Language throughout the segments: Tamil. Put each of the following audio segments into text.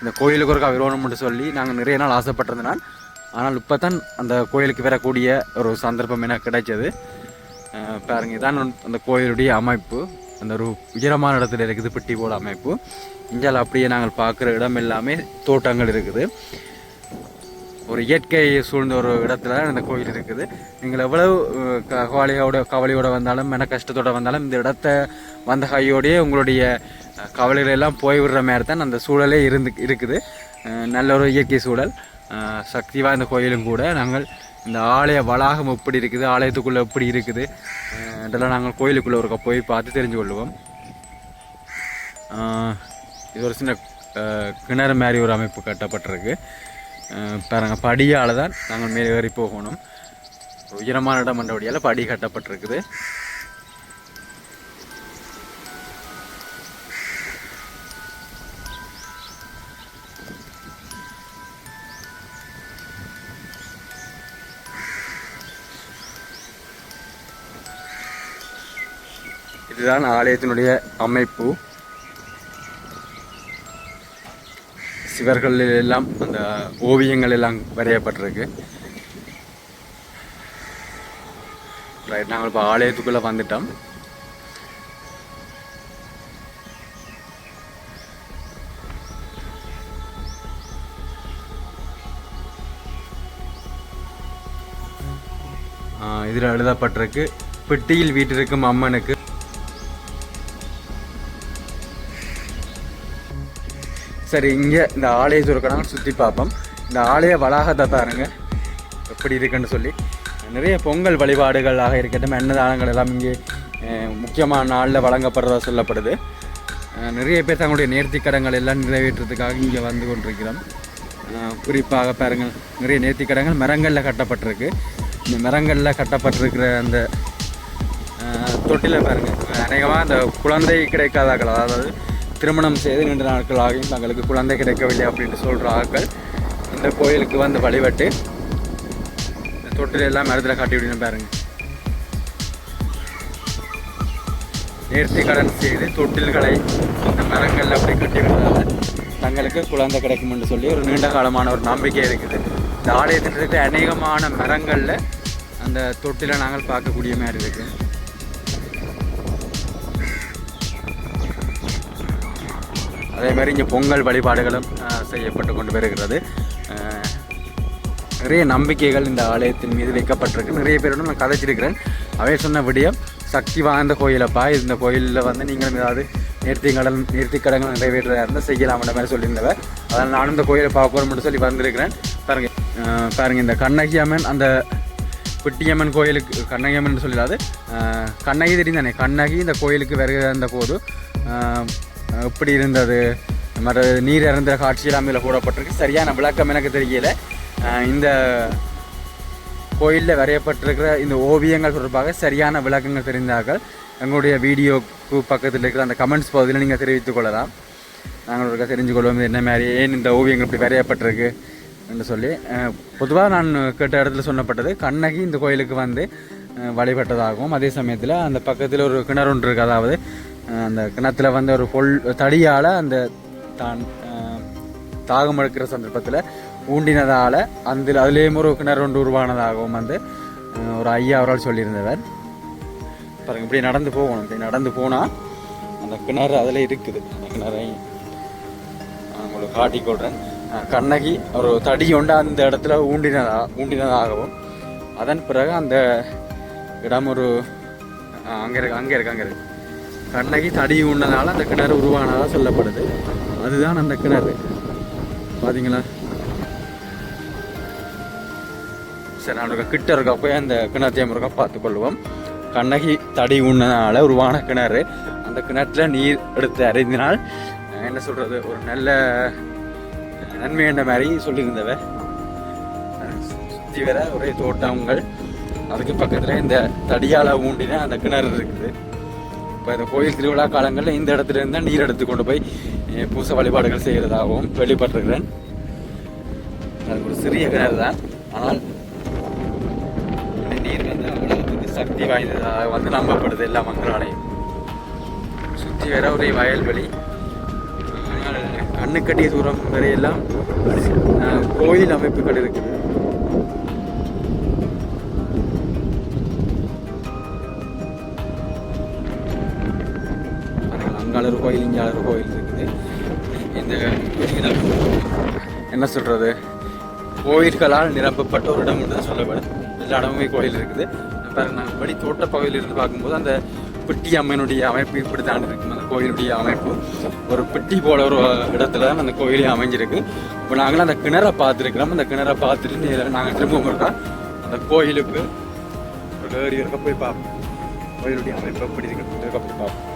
இந்த கோயிலுக்கு ஒரு விரோணம்னு சொல்லி நாங்கள் நிறைய நாள் ஆசைப்பட்டிருந்தனால் ஆனால் இப்போ தான் அந்த கோயிலுக்கு வரக்கூடிய ஒரு சந்தர்ப்பம் என கிடைச்சது. பாருங்க இதான் அந்த கோயிலுடைய அமைப்பு. அந்த ஒரு உயரமான இடத்துல இருக்குது பெட்டி போல அமைப்பு. இஞ்சால் அப்படியே நாங்கள் பார்க்குற இடம் எல்லாமே தோட்டங்கள் இருக்குது. ஒரு இயற்கை சூழ்ந்த ஒரு இடத்துல இந்த கோயில் இருக்குது. நீங்கள் எவ்வளவு க- கவலையோட கவலையோடு வந்தாலும் மன கஷ்டத்தோட வந்தாலும் இந்த இடத்த வந்த கையோடயே உங்களுடைய கவலைகள் எல்லாம் போய் விடுற மாதிரி தான் அந்த சூழலே இருந்து இருக்குது. நல்ல ஒரு இயற்கை சூழல். சக்தி வாய்ந்த கோயிலும் கூட நாங்கள் இந்த ஆலய வளாகம் எப்படி இருக்குது ஆலயத்துக்குள்ளே எப்படி இருக்குது இதெல்லாம் நாங்கள் கோயிலுக்குள்ளே ஒருக்கா போய் பார்த்து தெரிஞ்சு கொள்வோம் இது ஒரு சின்ன கிணறு மாதிரி ஒரு அமைப்பு கட்டப்பட்டிருக்கு. ஆஹ் படியால் தான் நாங்கள் மேலே ஏறி போகணும். உயரமான இடம் என்றபடியால் படி கட்டப்பட்டிருக்குது. இதுதான் ஆலயத்தினுடைய அமைப்பு. சிவர்களில் எல்லாம் அந்த ஓவியங்கள் எல்லாம் வரையப்பட்டிருக்கு. ரைட் நாங்கள் இப்போ ஆலயத்துக்குள்ளே வந்துட்டோம். இதில் எழுதப்பட்டிருக்கு பெட்டியில் வீட்டிற்கும் அம்மனுக்கு சரி இங்கே இந்த ஆலய நாங்கள் சுற்றி பார்ப்போம். இந்த ஆலய வளாகத்தை பாருங்கள் எப்படி இருக்குன்னு சொல்லி. நிறைய பொங்கல் வழிபாடுகளாக இருக்கட்டும் அன்னதானங்கள் எல்லாம் இங்கே முக்கியமான நாளில் வழங்கப்படுறதா சொல்லப்படுது. நிறைய பேர் தங்களுடைய நேர்த்திக்கடங்கள் எல்லாம் நிறைவேற்றுறதுக்காக இங்கே வந்து கொண்டிருக்கிறோம். குறிப்பாக பாருங்கள் நிறைய நேர்த்திக்கடங்கள் மரங்களில் கட்டப்பட்டிருக்கு. இந்த மரங்களில் கட்டப்பட்டிருக்கிற அந்த தொட்டில பாருங்கள் அநேகமாக அந்த குழந்தை கிடைக்காதாக்கள் அதாவது திருமணம் செய்து நீண்ட நாட்கள் ஆகியும் தங்களுக்கு குழந்தை கிடைக்கவில்லை அப்படின்னு சொல்கிற ஆட்கள் இந்த கோயிலுக்கு வந்து வழிபட்டு இந்த தொட்டில எல்லாம் மரத்தில் காட்டி விடணும் பாருங்கள் நேர்த்தி கடன் செய்து தொட்டில்களை இந்த மரங்கள் அப்படி கட்டி விடுறதால தங்களுக்கு குழந்தை கிடைக்கும்னு சொல்லி ஒரு நீண்ட காலமான ஒரு நம்பிக்கை இருக்குது. இந்த ஆலயத்தில் இருக்கிற அநேகமான மரங்களில் அந்த தொட்டிலை நாங்கள் பார்க்கக்கூடிய மாதிரி இருக்குது அதே மாதிரி இங்கே பொங்கல் வழிபாடுகளும் செய்யப்பட்டு கொண்டு வருகிறது. நிறைய நம்பிக்கைகள் இந்த ஆலயத்தின் மீது வைக்கப்பட்டிருக்கு. நிறைய பேரோட நான் கதைச்சிருக்கிறேன். அவை சொன்ன விடியம் சக்தி வாய்ந்த கோயிலப்பா இந்த கோயிலில் வந்து நீங்களும் ஏதாவது நேர்த்திக்கடன் நேர்த்திக்கடங்கள் நிறைவேற்றதாக இருந்தால் செய்யலாம்ன்ற மாதிரி சொல்லியிருந்தவர் அதனால் நானும் இந்த கோயிலை பார்க்கணும்னு சொல்லி வந்திருக்கிறேன். பாருங்க பாருங்கள் இந்த கண்ணகி அம்மன் அந்த குட்டியம்மன் கோயிலுக்கு கண்ணகி அம்மன் சொல்லிடாது. கண்ணகி தெரியும் தானே கண்ணகி இந்த கோயிலுக்கு வருகிற போது எப்படி இருந்தது? மற்ற நீர் இறந்த காட்சியெல்லாம் இதில் போடப்பட்டிருக்கு. சரியான விளக்கம் எனக்கு தெரியல. இந்த கோயிலில் வரையப்பட்டிருக்கிற இந்த ஓவியங்கள் தொடர்பாக சரியான விளக்கங்கள் தெரிந்தார்கள். எங்களுடைய வீடியோக்கு பக்கத்தில் இருக்கிற அந்த கமெண்ட்ஸ் பகுதியில் நீங்கள் தெரிவித்துக் கொள்ளலாம். நாங்கள் ஒருக்கா தெரிஞ்சு கொள்வோம். என்ன மாதிரி ஏன் இந்த ஓவியங்கள் இப்படி வரையப்பட்டிருக்கு என்று சொல்லி பொதுவாக நான் கேட்ட இடத்துல சொன்னப்பட்டது கண்ணகி இந்த கோயிலுக்கு வந்து வழிபட்டதாகவும் அதே சமயத்தில் அந்த பக்கத்தில் ஒரு கிணறு ஒன்று இருக்குது அதாவது அந்த கிணத்துல வந்து ஒரு பொல் தடியால் அந்த தான் தாகம் எடுக்கிற சந்தர்ப்பத்தில் ஊண்டினதால் அந்த அதுலேயும் ஒரு கிணறு ஒன்று உருவானதாகவும் வந்து ஒரு ஐயா அவரால் சொல்லியிருந்தவர். பாருங்க இப்படி நடந்து போகணும். இப்படி நடந்து போனால் அந்த கிணறு அதில் இருக்குது. அந்த கிணறை உங்களுக்கு காட்டிக்கொள்கிறேன் கண்ணகி ஒரு தடி கொண்டு அந்த இடத்துல ஊண்டினதா ஊண்டினதாகவும் அதன் பிறகு அந்த இடம் ஒரு அங்கே இருக்கு அங்கே இருக்கு அங்கே இருக்கு. கண்ணகி தடி உண்டனால அந்த கிணறு உருவானதாக சொல்லப்படுது. அதுதான் அந்த கிணறு. பார்த்தீங்களா சரி நம்மளுக்கு கிட்ட இருக்க போய் அந்த கிணத்தையும் இருக்கா பார்த்துக்கொள்வோம் கண்ணகி தடி உண்ணனால உருவான கிணறு. அந்த கிணற்றில் நீர் எடுத்து அறிந்தினால் என்ன சொல்றது ஒரு நல்ல நன்மை என்ற மாதிரி சொல்லியிருந்தவ. சுற்றி வர ஒரே தோட்டங்கள். அதுக்கு பக்கத்தில் இந்த தடியால் ஊண்டின அந்த கிணறு இருக்குது. இப்போ இந்த கோயில் திருவிழா காலங்களில் இந்த இடத்துல இருந்தால் நீர் எடுத்து கொண்டு போய் பூச வழிபாடுகள் செய்கிறதாகவும் வெளிப்பட்டிருக்கிறேன். அது ஒரு சிறிய கிணறு தான். ஆனால் இந்த நீர் வந்து அவ்வளவுக்கு சக்தி வாய்ந்ததாக வந்து நம்பப்படுது எல்லா மக்களாலையும். சுற்றி வர ஒரே வயல்வெளி ஆனால் கண்ணு கட்டிய தூரம் வரையெல்லாம் கோயில் அமைப்புகள் இருக்குது. பாருங்கள், கோயில் இஞ்சாளர் கோயில் இருக்குது. இந்த என்ன சொல்கிறது கோயில்களால் நிரப்பப்பட்ட ஒரு இடம் என்று சொல்லப்படும். எல்லா இடமுமே கோயில் இருக்குது. பாருங்க நான் படி தோட்ட பகுதியில் இருந்து பார்க்கும்போது அந்த பெட்டி அம்மனுடைய அமைப்பு இப்படி தான் இருக்கும். அந்த கோயிலுடைய அமைப்பு. ஒரு பெட்டி போல ஒரு இடத்துல தான் அந்த கோயிலே அமைஞ்சிருக்கு. இப்போ நாங்களும் அந்த கிணறை பார்த்துருக்கிறோம். அந்த கிணறை பார்த்துட்டு நேரில் நாங்கள் திரும்ப இருக்கோம் அந்த கோயிலுக்கு ஒரு ஏறி இருக்க போய் பார்ப்போம். கோயிலுடைய அமைப்பு எப்படி இருக்கு இருக்க போய் பார்ப்போம்.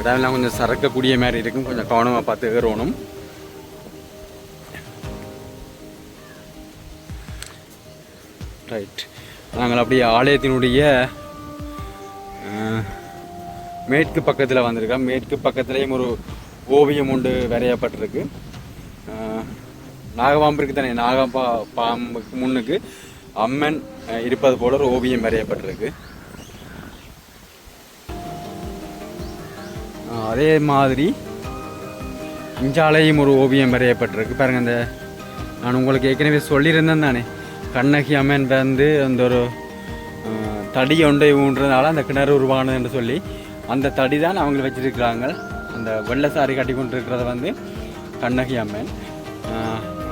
இடம்லாம் கொஞ்சம் சறக்கக்கூடிய மாதிரி இருக்கும். கொஞ்சம் கவனமாக பார்த்து ஏறணும். ரைட் நாங்கள் அப்படியே ஆலயத்தினுடைய மேற்கு பக்கத்தில் வந்திருக்கோம். மேற்கு பக்கத்துலேயும் ஒரு ஓவியம் ஒன்று வரையப்பட்டிருக்கு. அஹ், நாகபாம்பிற்கு தானே நாகபா பாம்புக்கு முன்னுக்கு அம்மன் இருப்பது போல ஒரு ஓவியம் வரையப்பட்டிருக்கு. அதே மாதிரி இஞ்சாலையும் ஒரு ஓவியம் வரையப்பட்டிருக்கு. பாருங்கள் அந்த நான் உங்களுக்கு ஏற்கனவே சொல்லியிருந்தேன் தானே. கண்ணகி அம்மன் வந்து அந்த ஒரு தடி ஒன்றை ஊன்றதுனால அந்த கிணறு உருவானது என்று சொல்லி அந்த தடி தான் அவங்க வச்சிருக்கிறாங்க. அந்த வெள்ளை சாரி கட்டி கொண்டிருக்கிறத வந்து கண்ணகி அம்மன்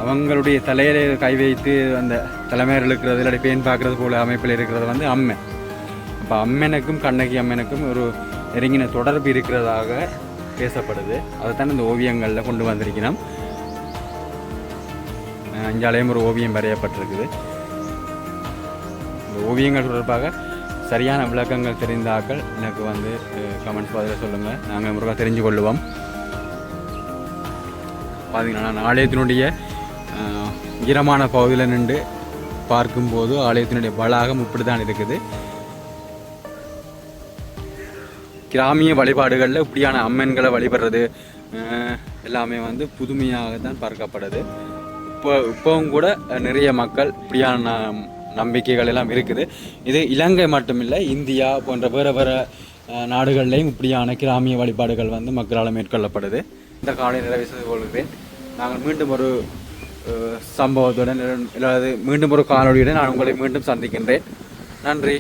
அவங்களுடைய தலையில கை வைத்து அந்த தலைமையில் இருக்கிறது இல்லாட்டி பேன் பார்க்கறது போல அமைப்பில் இருக்கிறது வந்து அம்மன். அப்போ அம்மனுக்கும் கண்ணகி அம்மனுக்கும் ஒரு நெருங்கின தொடர்பு இருக்கிறதாக பேசப்படுது. அதைத்தான் இந்த ஓவியங்களில் கொண்டு வந்திருக்கிறோம். அஞ்சாலையும் ஒரு ஓவியம் வரையப்பட்டிருக்குது. இந்த ஓவியங்கள் தொடர்பாக சரியான விளக்கங்கள் தெரிந்த ஆக்கள் எனக்கு வந்து கமெண்ட்ஸ் பதில் சொல்லுங்கள் நாங்கள் முருகா தெரிஞ்சு கொள்ளுவோம். பார்த்தீங்கன்னா நான் ஆலயத்தினுடைய ஈரமான பகுதியில் நின்று பார்க்கும்போது ஆலயத்தினுடைய வளாகம் இப்படி தான் இருக்குது. கிராமிய வழிபாடுகளில் இப்படியான அம்மன்களை வழிபடுறது எல்லாமே வந்து புதுமையாக தான் பார்க்கப்படுது. இப்போ இப்போவும் கூட நிறைய மக்கள் இப்படியான நம்பிக்கைகள் எல்லாம் இருக்குது. இது இலங்கை மட்டுமில்லை இந்தியா போன்ற வேறு வேறு நாடுகள்லேயும் நாடுகள்லையும் இப்படியான கிராமிய வழிபாடுகள் வந்து மக்களால் மேற்கொள்ளப்படுது. இந்த காலை நிறைவு செய்து கொள்கிறேன். நாங்கள் மீண்டும் ஒரு சம்பவத்துடன் அல்லது மீண்டும் ஒரு காணொளியுடன் நான் உங்களை மீண்டும் சந்திக்கின்றேன். நன்றி.